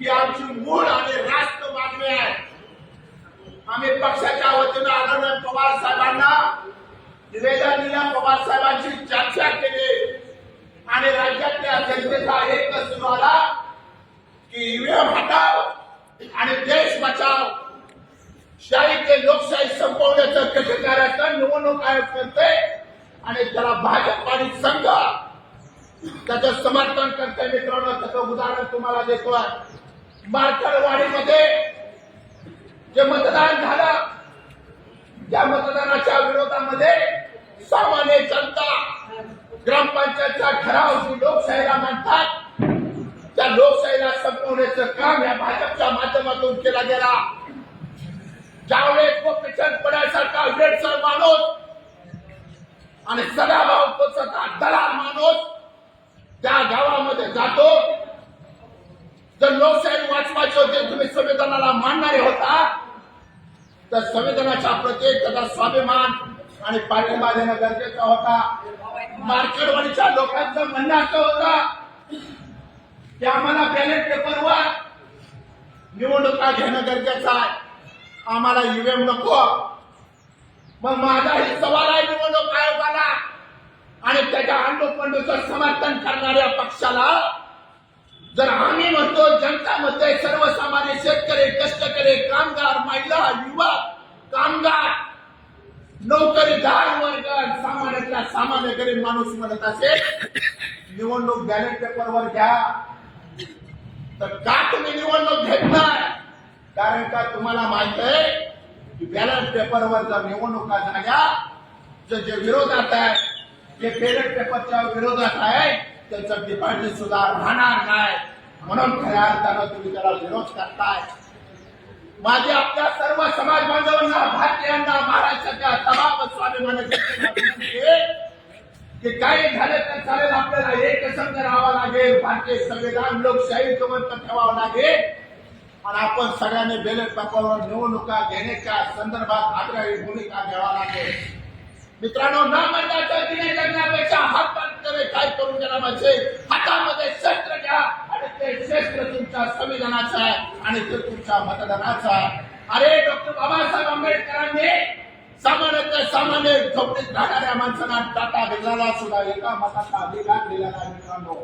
ही आमची मूळ आणि राष्ट्र मागणी आहे. आम्ही पक्षाच्या वतीनं आदरणीय पवार साहेबांना निवेदन दिलं. पवार साहेबांची चर्चा केली. आणि राज्यातल्या जनतेचा एकच सुरू की ईव्हीएम हटाव आणि देश बचाव. शाही ते लोकशाही संपवण्याचं कसे कार्याचं निवडणूक आयोग करते आणि त्याला भाजप आणि संघ त्याचं समर्थन करते मित्रांनो त्याचं उदाहरण तुम्हाला देतोय मार्करवाडीमध्ये जे मतदान झालं त्या मतदानाच्या विरोधामध्ये सामान्य जनता ग्रामपंचायतचा ठराव जी लोकशाहीला म्हणतात त्या लोकशाहीला संपवण्याचं काम या भाजपच्या माध्यमातून केला गेला. ज्यावेळेस तो पिछन पडायसारखा वेडसर माणूस आणि सदाभाव तोचा दलाल माणूस त्या गावामध्ये जातो जर लोकशाही वाचवायची होते तुम्ही संविधानाला मानणारे होता तर संविधानाच्या प्रत्येक त्याचा स्वाभिमान आणि पाठिंबा देणं गरजेचा होता. मार्केटवाडीच्या लोकांचं म्हणणं असं होतं की आम्हाला बॅलेट पेपरवर निवडणुका घेणं गरजेचं आहे. आम्हाला ईव्हीएम नको. मग माझाही सवाल आहे निवडणूक आयोगाला आणि त्याच्या अंडोपंडूचं समर्थन करणाऱ्या पक्षाला जनतामध्ये सर्वसामान्य शेतकरी कष्टकरी कामगार महिला युवा कामगार नोकरीदार वर्ग सामान्यातला सामान्य गरीब माणूस म्हणत असेल निवडणूक बॅलेट पेपरवर घ्या. तर का तुम्ही निवडणूक घेत कारण का तुम्हाला माहीत आहे की बॅलेट पेपरवर जर निवडणुका झाल्या तर जे विरोधात आहे जे बॅलेट पेपरच्या विरोधात आहे त्याचं डिपार्टमेंट सुद्धा राहणार नाही. म्हणून खऱ्या अर्थानं तुम्ही त्याला विरोध करताय. माझे आपल्या सर्व समाज बांधवांना भारतीयांना महाराष्ट्राच्या तमाम स्वाभिमानाची की काही झालं तर चालेल आपल्याला एक संघ राहावा लागेल. भारतीय संविधान लोकशाही जिवंत ठेवावं लागेल आणि आपण सगळ्यांनी बेलेट पेपरवर निवडणुका घेण्याच्या संदर्भात आग्रही भूमिका घ्यावा लागेल. मित्रांनो न म्हणण्याच्या दिने जगण्यापेक्षा हात करे काय करून गेला म्हणजे हातामध्ये शस्त्र घ्या आणि ते शस्त्र तुमच्या संविधानाचं आहे आणि ते तुमच्या मतदानाचा आहे. अरे डॉक्टर बाबासाहेब आंबेडकरांनी सामान्यतः सामान्य झोपडीत राहणाऱ्या माणसांना टाटा बिर्लाला सुद्धा एका मताचा अधिकार दिलेला मित्रांनो.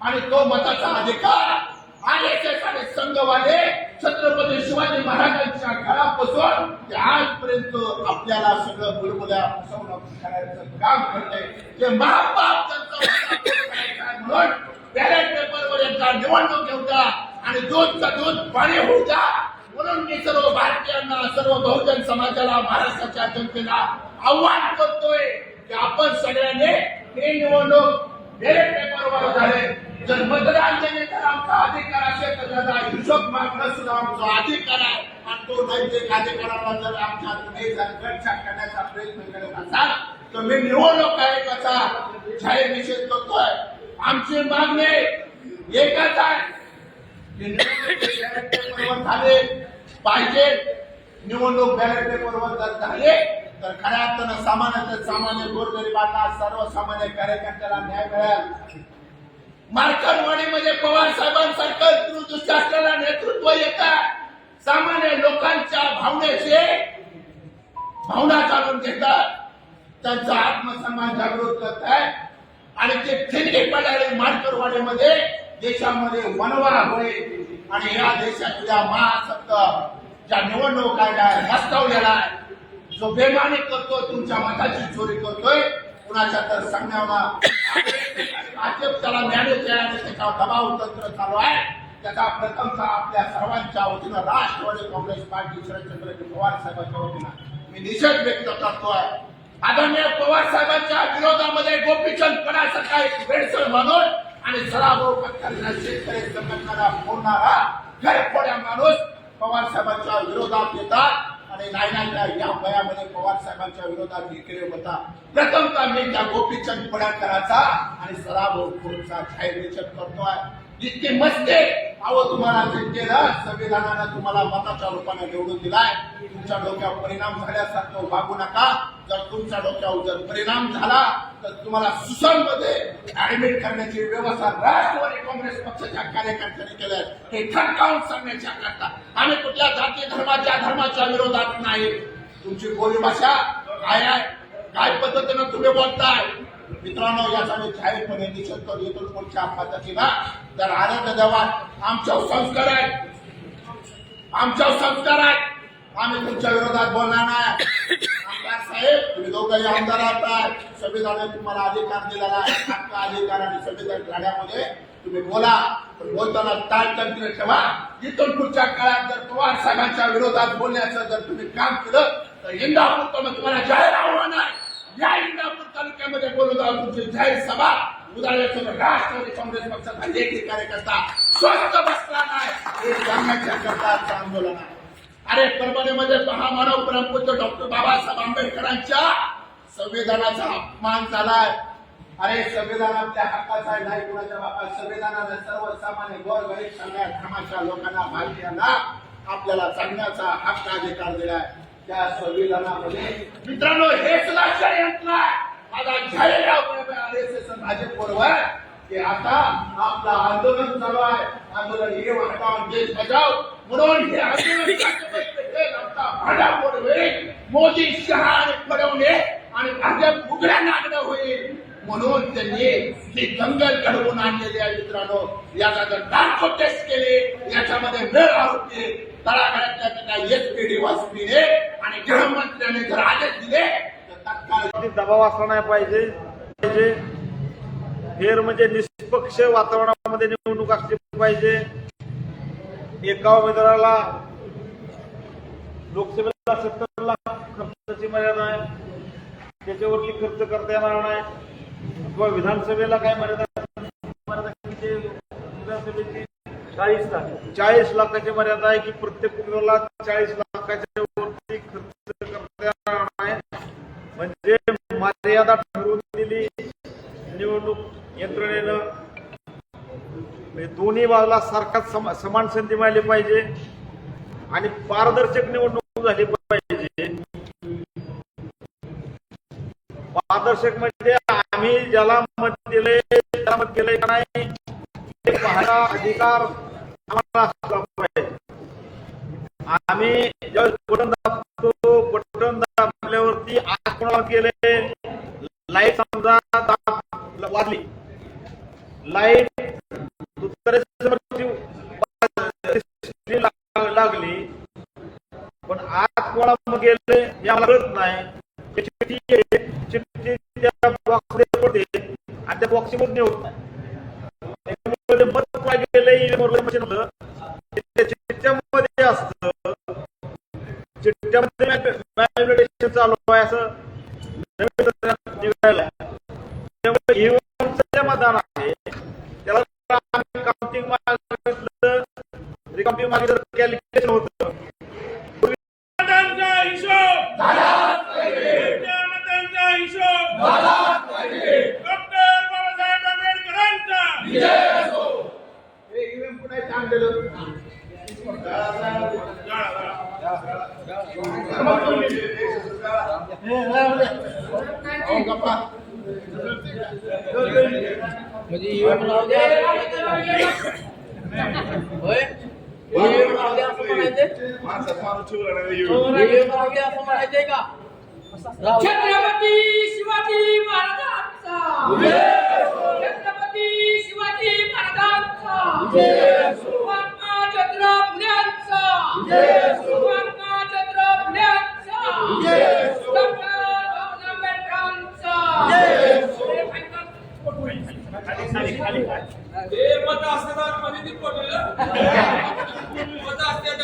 आणि तो मताचा अधिकार आरएसएस आणि संघवाले छत्रपती शिवाजी महाराजांच्या घरापासून ते आजपर्यंत आपल्याला सगळं बुडबुल्या फसवणूक करायचं काम करते. ते महापाप त्यांचा म्हणून बॅलेट पेपरवर एकदा निवडणूक घेऊन आणि दूधचं दूध पाणी होऊ द्या. म्हणून मी सर्व भारतीयांना सर्व बहुजन समाजाला महाराष्ट्राच्या जनतेला आव्हान करतोय की आपण सगळ्यांनी ही निवडणूक बॅलेट पेपरवर झाले जर मतदान देण्याचा आमचा अधिकार असेल तर त्याचा हिशोब मागणं सुद्धा आमचा अधिकार आहे. आणि तो नैतिक अधिकाराला जर आमच्या तुम्ही जर गटछाट करण्याचा प्रयत्न करत असाल तर मी निवडणूक आयोगाचा जाहीर निषेध करतोय. आमची मागणी एकच आहे की निवडणूक बॅलेट पेपरवर झाले पाहिजे निवडणूक बॅलेट पेपरवर जर झाले तर खऱ्या अर्थानं सामान्य सामान्य गोरगरिबांना सर्वसामान्य कार्यकर्त्याला न्याय मिळेल मार्कनवाडीमध्ये पवार साहेबांसारखं दूरदृष्टी असलेलं नेतृत्व येत सामान्य लोकांच्या भावनेचे भावना जाणून घेतात त्यांचा आत्मसन्मान जागृत करत आहे आणि ते ठिणगी पडणारे मार्करवाडीमध्ये देशामध्ये वनवा होईल आणि या देशातल्या महासत्त ज्या निवडणूक कायदा रस्तावलेला आहे जो बेमानी करतो तुमच्या मताची चोरी करतोय कुणाच्या तर सांगण्यावर भाजप त्याला मॅनेज आहे त्याच्यावर दबाव तंत्र चालू आहे. त्याचा प्रथमचा आपल्या सर्वांच्या वतीनं राष्ट्रवादी काँग्रेस पार्टी शरदचंद्र पवार साहेबांच्या वतीनं मी निषेध व्यक्त करतोय. आदरणीय पवार साहेबांच्या विरोधामध्ये गोपीचंद पडासारखा सकाळी वेडसर म्हणून आणि सराभाऊ पक्षांना शेतकरी संघटनाला फोडणारा घरफोड्या माणूस पवार साहेबांच्या विरोधात येतात आणि नायनाच्या या वयामध्ये पवार साहेबांच्या विरोधात विक्रे होता. प्रथमतः मी त्या गोपीचंद पडळकराचा आणि सराभाऊ खोडचा जाहीर निषेध करतोय. इतके मस्ते अहो तुम्हाला जनतेनं संविधानानं तुम्हाला मताच्या रूपाने निवडून दिलाय. तुमच्या डोक्यावर परिणाम झाल्यासारखं वागू नका. जर तुमच्या डोक्यावर जर परिणाम झाला तर तुम्हाला सुसनमध्ये ऍडमिट करण्याची व्यवस्था राष्ट्रवादी काँग्रेस पक्षाच्या कार्यकर्त्यांनी केलं हे ठणकावून सांगण्याच्या करता आम्ही कुठल्या जाती धर्माच्या धर्माच्या विरोधात नाही. तुमची बोली भाषा काय आहे? काय पद्धतीनं तुम्ही बोलताय? मित्रांनो या मी जाहीरपणे निषेध करू येतो पुढच्या पद्धतीनं तर आनंद देवा आमच्या संस्कार आहेत. आमच्या संस्कार आहेत. आम्ही तुमच्या विरोधात बोलणार नाही. आमदार साहेब तुम्ही दोघंही आमदार आहात. संविधानाने तुम्हाला अधिकार दिलेला आहे. अधिकार आणि संविधान लढ्यामध्ये तुम्ही बोला. पण बोलताना ताळतंत्र ठेवा. इथून पुढच्या काळात जर पवार साहेबांच्या विरोधात बोलण्याचं जर तुम्ही काम केलं तर इंदापूर तुम्हाला जाहीर आव्हान आहे. या इंदापूर तालुक्यामध्ये बोलत आहोत जाहीर सभा. उदाहरणार्थ राष्ट्रवादी काँग्रेस पक्षाचा लेखी कार्यकर्ता स्वस्त बसला नाही. हे सांगण्याच्या करता आंदोलन आहे. अरे परभणीमध्ये महामानव परमपूज्य डॉक्टर बाबासाहेब आंबेडकरांच्या संविधानाचा अपमान झालाय. अरे संविधान आपल्या हक्काचा आहे नाही कुणाच्या बाबा संविधानाने सर्वसामान्य गोर गरीब सगळ्या धर्माच्या लोकांना भारतीयांना आपल्याला जगण्याचा हक्क अधिकार दिलाय. त्या संविधानामध्ये मित्रांनो हेच षडयंत्र आहे माझा जाहीर की आता आपलं आंदोलन चालू आहे. आंदोलन हे वाटावून देश बजाव म्हणून हे आंदोलन होईल मोदी शहा आणि फडवणे आणि भाजप उघड्या नागणं होईल. म्हणून त्यांनी ही दंगल घडवून आणलेली आहे मित्रांनो याचा जर नार्को टेस्ट केले याच्यामध्ये न आरोपी तळागाळातल्या काही एस पी डी वासपीने आणि गृहमंत्र्याने जर आदेश दिले तर दबाव असला नाही पाहिजे. पाहिजे. फेर म्हणजे निष्पक्ष वातावरणामध्ये निवडणूक असली पाहिजे. एका उमेदवाराला लोकसभेला सत्तर लाख खर्चाची मर्यादा आहे. त्याच्यावरती खर्च करता येणार नाही. किंवा विधानसभेला काय मर्यादा म्हणजे विधानसभेची चाळीस लाख. चाळीस लाखाची मर्यादा आहे की प्रत्येक उमेदवाराला चाळीस लाखाच्या जे मर्यादा ठरवून दिली निवडणूक यंत्रणेनं म्हणजे दोन्ही बाजूला सारखाच समान संधी मिळाली पाहिजे आणि पारदर्शक निवडणूक झाली पाहिजे. पारदर्शक म्हणजे आम्ही ज्याला मत दिले त्याला मत केलंय का नाही ते पाहायला अधिकार आम्हाला असला पाहिजे. आम्ही ज्यावेळेस आज गेले लाइट समजा वाजली लाइट लागली. पण आज कोणा मग गेले आम्हाला कळत नाही. चिठ्ठी त्या पडते आणि त्या होत नाही चिठ्ठ्यामध्ये चिठ्ठ्यामध्ये चालू आहे असं. मतदान आहे त्याला काउंटिंग मागितलं. रिकाउंटिंग मागितलं. म्हणजे ईव्हीएम लावू द्या. होय? द्या असं म्हणायचंय? द्या असं म्हणायचंय का? राहू. छत्रपती शिवाजी महाराजांचा. छत्रपती शिवाजी महाराजांचा महात्मा चंद्र फुल्यांचा महात्मा चंद्र फुल्यांचा डॉक्टर बाबासाहेब आंबेडकरांचा हे मत असतात मध्ये ती पडलेलं मत असतात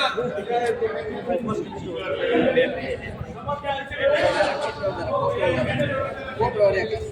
कोपऱ्यावर या की.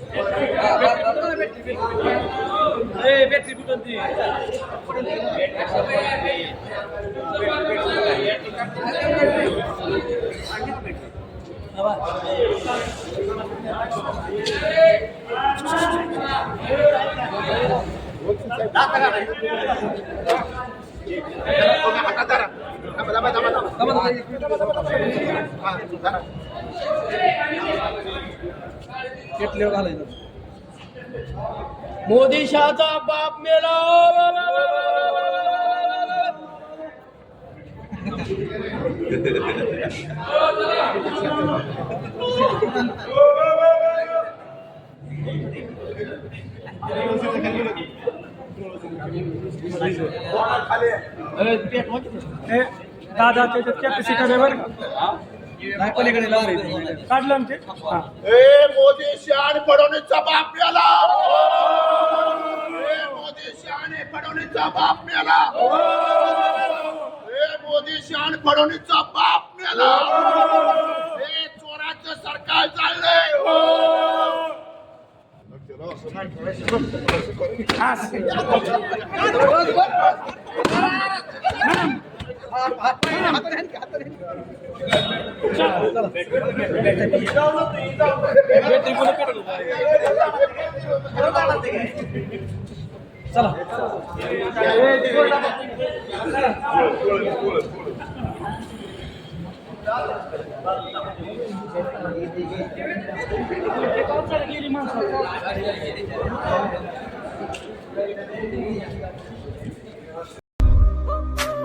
हा, हा, हा. ए, बॅटरी कुठं ती? हातात धरा. थांबा, थांबा, थांबा, थांबा. हा, धरा. घेतल्यावर घालायचं मोदी शहाचा बाप मेला दादा त्याच्यात कॅपॅसिटी लावले काढलं ना ते हा. ए मोदी शहाण फडणवीसचा बाप मेला ए मोदी शहाणे बाप मेला ए मोदी शहाण बाप मेला ए चोराचं सरकार चाललंय. चला